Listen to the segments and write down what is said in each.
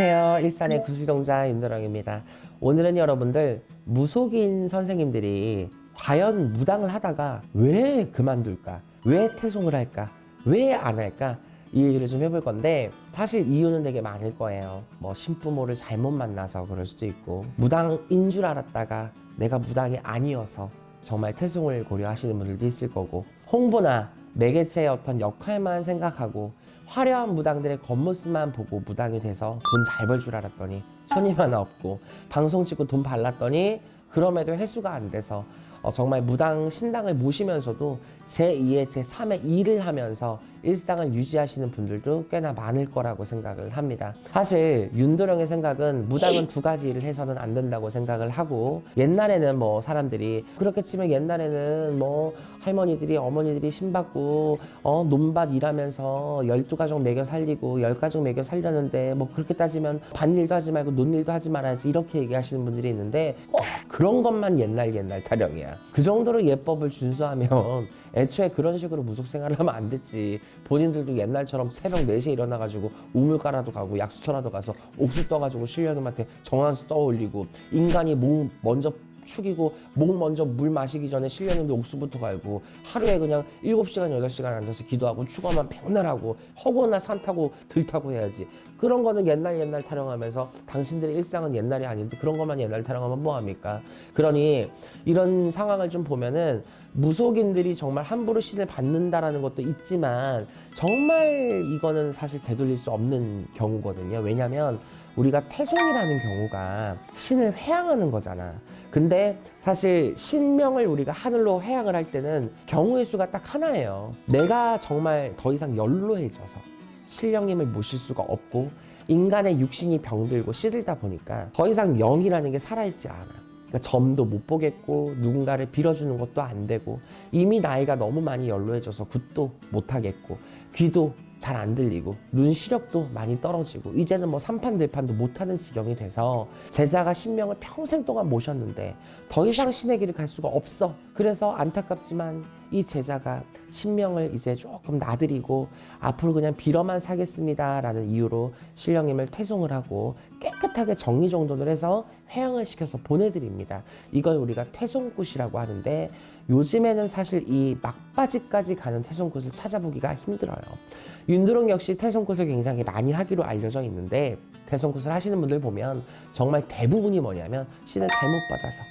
안녕하세요. 일산의 구슬동자 윤도령입니다. 오늘은 여러분들 무속인 선생님들이 과연 무당을 하다가 왜 그만둘까? 왜 퇴송을 할까? 왜 안 할까? 이 얘기를 좀 해볼 건데 사실 이유는 되게 많을 거예요. 뭐 신부모를 잘못 만나서 그럴 수도 있고 무당인 줄 알았다가 내가 무당이 아니어서 정말 퇴송을 고려하시는 분들도 있을 거고 홍보나 매개체의 어떤 역할만 생각하고 화려한 무당들의 겉모습만 보고 무당이 돼서 돈 잘 벌 줄 알았더니 손님 하나 없고 방송 찍고 돈 발랐더니 그럼에도 회수가 안 돼서 어, 정말 무당 신당을 모시면서도 제2의 제3의 일을 하면서 일상을 유지하시는 분들도 꽤나 많을 거라고 생각을 합니다. 사실 윤도령의 생각은 무당은 두 가지 일을 해서는 안 된다고 생각을 하고 옛날에는 뭐 사람들이 치면 옛날에는 뭐 할머니들이 어머니들이 신받고 어 논밭 일하면서 열두 가족 먹여 살리고 열 가족 먹여 살렸는데 뭐 그렇게 따지면 밭일도 하지 말고 논일도 하지 말아야지 이렇게 얘기하시는 분들이 있는데 어, 그런 것만 옛날 옛날 타령이야. 그 정도로 예법을 준수하면 애초에 그런 식으로 무속 생활을 하면 안 됐지. 본인들도 옛날처럼 새벽 4시에 일어나가지고 우물가라도 가고 약수터라도 가서 옥수 떠가지고 신령님한테 정한수 떠올리고 인간이 목 먼저 축이고 목 먼저 물 마시기 전에 신령님도 옥수부터 갈고 하루에 그냥 7시간 8시간 앉아서 기도하고 축어만 백날 하고 허구나 산 타고 들 타고 해야지. 그런 거는 옛날 옛날 타령하면서 당신들의 일상은 옛날이 아닌데 그런 것만 옛날 타령하면 뭐합니까? 그러니 이런 상황을 좀 보면은 무속인들이 정말 함부로 신을 받는다라는 것도 있지만 정말 이거는 사실 되돌릴 수 없는 경우거든요. 왜냐면 우리가 태송이라는 경우가 신을 회양하는 거잖아. 근데 사실 신명을 우리가 하늘로 회양을 할 때는 경우의 수가 딱 하나예요. 내가 정말 더 이상 연로해져서 신령님을 모실 수가 없고 인간의 육신이 병들고 시들다 보니까 더 이상 영이라는 게 살아있지 않아. 그러니까 점도 못 보겠고 누군가를 빌어주는 것도 안 되고 이미 나이가 너무 많이 연로해져서 굿도 못 하겠고 귀도 잘 안 들리고 눈 시력도 많이 떨어지고 이제는 뭐 삼판들판도 못하는 지경이 돼서 제자가 신명을 평생 동안 모셨는데 더 이상 신의 길을 갈 수가 없어. 그래서 안타깝지만 이 제자가 신명을 이제 조금 나들이고 앞으로 그냥 빌어만 사겠습니다라는 이유로 신령님을 퇴송을 하고 깨끗하게 정리정돈을 해서 회양을 시켜서 보내드립니다. 이걸 우리가 퇴송굿이라고 하는데 요즘에는 사실 이 막바지까지 가는 퇴송굿을 찾아보기가 힘들어요. 윤드롱 역시 퇴송굿을 굉장히 많이 하기로 알려져 있는데 퇴송굿을 하시는 분들 보면 정말 대부분이 뭐냐면 신을 잘못 받아서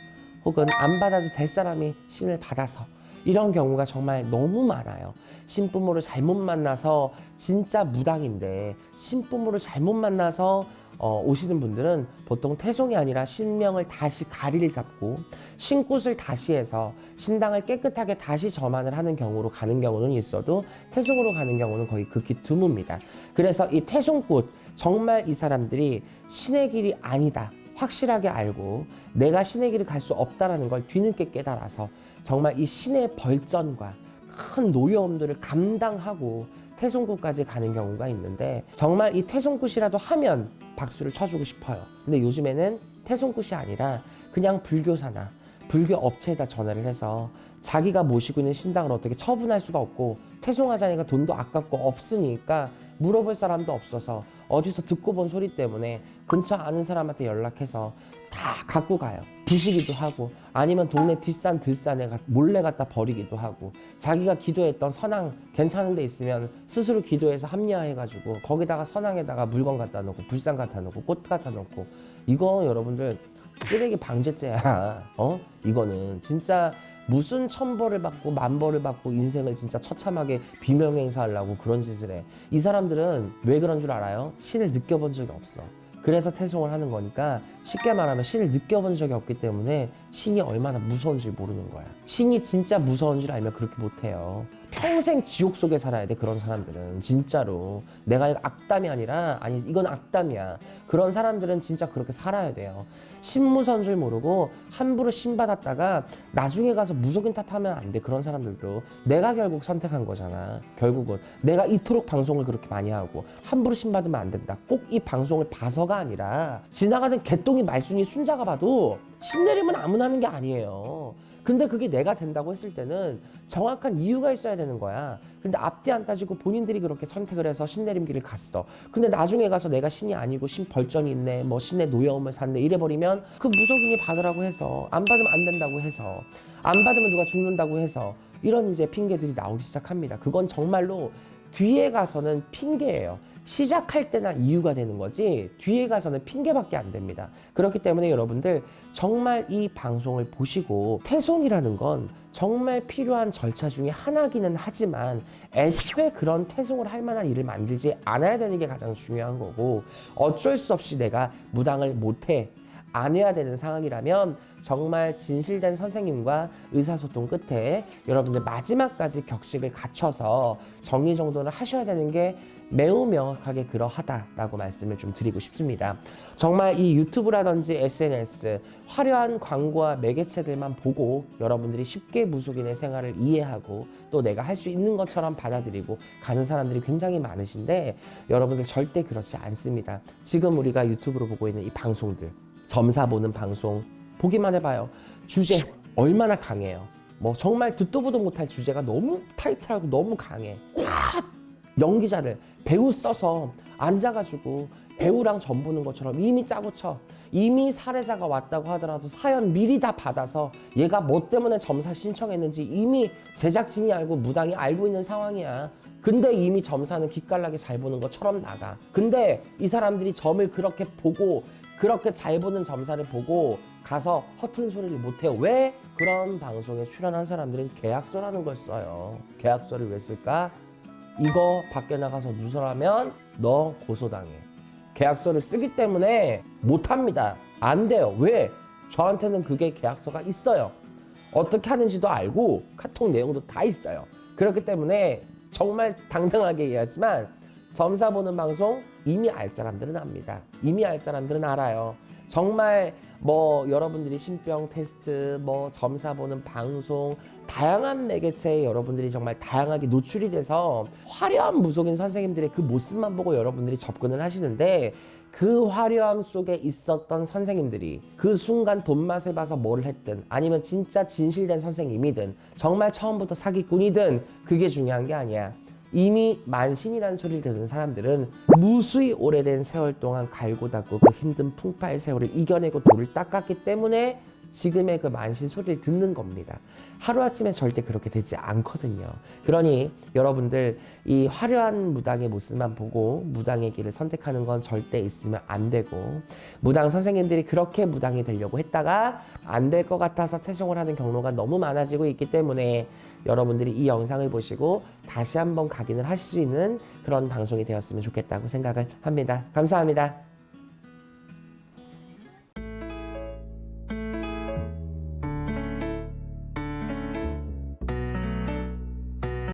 혹은 안 받아도 될 사람이 신을 받아서 이런 경우가 정말 너무 많아요. 신부모를 잘못 만나서 진짜 무당인데 신부모를 잘못 만나서 어, 오시는 분들은 보통 태송이 아니라 신명을 다시 가리를 잡고 신굿을 다시 해서 신당을 깨끗하게 다시 점안을 하는 경우로 가는 경우는 있어도 태송으로 가는 경우는 거의 극히 드뭅니다. 그래서 이 태송굿 정말 이 사람들이 신의 길이 아니다. 확실하게 알고 내가 신의 길을 갈 수 없다라는 걸 뒤늦게 깨달아서 정말 이 신의 벌전과 큰 노여움들을 감당하고 태송굿까지 가는 경우가 있는데 정말 이 태송굿이라도 하면 박수를 쳐주고 싶어요. 근데 요즘에는 태송굿이 아니라 그냥 불교사나 불교 업체에다 전화를 해서 자기가 모시고 있는 신당을 어떻게 처분할 수가 없고 태송하자니까 돈도 아깝고 없으니까 물어볼 사람도 없어서 어디서 듣고 본 소리 때문에 근처 아는 사람한테 연락해서 다 갖고 가요. 부시기도 하고 아니면 동네 뒷산 들산에 가- 몰래 갖다 버리기도 하고 자기가 기도했던 선왕 괜찮은 데 있으면 스스로 기도해서 합리화해가지고 거기다가 선왕에다가 물건 갖다 놓고 불상 갖다 놓고 꽃 갖다 놓고 이거 여러분들 쓰레기 방제죄야. 어? 이거는 진짜 무슨 천벌을 받고 만벌을 받고 인생을 진짜 처참하게 비명행사하려고 그런 짓을 해. 이 사람들은 왜 그런 줄 알아요? 신을 느껴본 적이 없어. 그래서 태송을 하는 거니까 쉽게 말하면 신을 느껴본 적이 없기 때문에 신이 얼마나 무서운지 모르는 거야. 신이 진짜 무서운 줄 알면 그렇게 못해요. 평생 지옥 속에 살아야 돼 그런 사람들은. 진짜로. 내가 악담이 아니라 아니 이건 악담이야. 그런 사람들은 진짜 그렇게 살아야 돼요. 신무서운 줄 모르고 함부로 신 받았다가 나중에 가서 무속인 탓하면 안 돼 그런 사람들도. 내가 결국 선택한 거잖아. 결국은. 내가 이토록 방송을 그렇게 많이 하고 함부로 신 받으면 안 된다. 꼭 이 방송을 봐서가 아니라 지나가는 개똥이 말순이 순자가 봐도 신 내리면 아무나 하는 게 아니에요 근데 그게 내가 된다고 했을 때는 정확한 이유가 있어야 되는 거야. 근데 앞뒤 안 따지고 본인들이 그렇게 선택을 해서 신내림길을 갔어. 근데 나중에 가서 내가 신이 아니고 신 벌점이 있네, 뭐 신의 노여움을 샀네 이래버리면 그 무속인이 받으라고 해서 안 받으면 안 된다고 해서 안 받으면 누가 죽는다고 해서 이런 이제 핑계들이 나오기 시작합니다. 그건 정말로 뒤에 가서는 핑계예요. 시작할 때나 이유가 되는 거지 뒤에 가서는 핑계밖에 안 됩니다. 그렇기 때문에 여러분들 정말 이 방송을 보시고 태송이라는 건 정말 필요한 절차 중에 하나기는 하지만 애초에 그런 태송을 할 만한 일을 만들지 않아야 되는 게 가장 중요한 거고 어쩔 수 없이 내가 무당을 못해 안 해야 되는 상황이라면 정말 진실된 선생님과 의사소통 끝에 여러분들 마지막까지 격식을 갖춰서 정리정돈을 하셔야 되는 게 매우 명확하게 그러하다라고 말씀을 좀 드리고 싶습니다. 정말 이 유튜브라든지 SNS 화려한 광고와 매개체들만 보고 여러분들이 쉽게 무속인의 생활을 이해하고 또 내가 할 수 있는 것처럼 받아들이고 가는 사람들이 굉장히 많으신데 여러분들 절대 그렇지 않습니다. 지금 우리가 유튜브로 보고 있는 이 방송들 점사 보는 방송 보기만 해봐요. 주제 얼마나 강해요. 뭐 정말 듣도 보도 못할 주제가 너무 타이트하고 너무 강해. 꽉 연기자들 배우 써서 앉아가지고 배우랑 전 보는 것처럼 이미 짜고 쳐. 이미 사례자가 왔다고 하더라도 사연 미리 다 받아서 얘가 뭐 때문에 점사 신청했는지 이미 제작진이 알고 무당이 알고 있는 상황이야. 근데 이미 점사는 기깔나게 잘 보는 것처럼 나가. 근데 이 사람들이 점을 그렇게 보고 그렇게 잘 보는 점사를 보고 가서 허튼 소리를 못해요. 왜? 그런 방송에 출연한 사람들은 계약서라는 걸 써요. 계약서를 왜 쓸까? 이거 밖에 나가서 누설하면 너 고소당해. 계약서를 쓰기 때문에 못합니다. 안 돼요. 왜? 저한테는 그게 계약서가 있어요. 어떻게 하는지도 알고 카톡 내용도 다 있어요. 그렇기 때문에 정말 당당하게 얘기하지만 점사 보는 방송 이미 알 사람들은 압니다. 이미 알 사람들은 알아요. 정말 뭐 여러분들이 신병 테스트, 뭐 점사 보는 방송, 다양한 매개체에 여러분들이 정말 다양하게 노출이 돼서 화려한 무속인 선생님들의 그 모습만 보고 여러분들이 접근을 하시는데 그 화려함 속에 있었던 선생님들이 그 순간 돈맛을 봐서 뭐를 했든 아니면 진짜 진실된 선생님이든 정말 처음부터 사기꾼이든 그게 중요한 게 아니야. 이미 만신이라는 소리를 듣는 사람들은 무수히 오래된 세월 동안 갈고 닦고 그 힘든 풍파의 세월을 이겨내고 돌을 닦았기 때문에 지금의 그 만신 소리를 듣는 겁니다. 하루아침에 절대 그렇게 되지 않거든요. 그러니 여러분들 이 화려한 무당의 모습만 보고 무당의 길을 선택하는 건 절대 있으면 안 되고 무당 선생님들이 그렇게 무당이 되려고 했다가 안 될 것 같아서 퇴송을 하는 경로가 너무 많아지고 있기 때문에 여러분들이 이 영상을 보시고 다시 한번 각인을 하실 수 있는 그런 방송이 되었으면 좋겠다고 생각을 합니다. 감사합니다.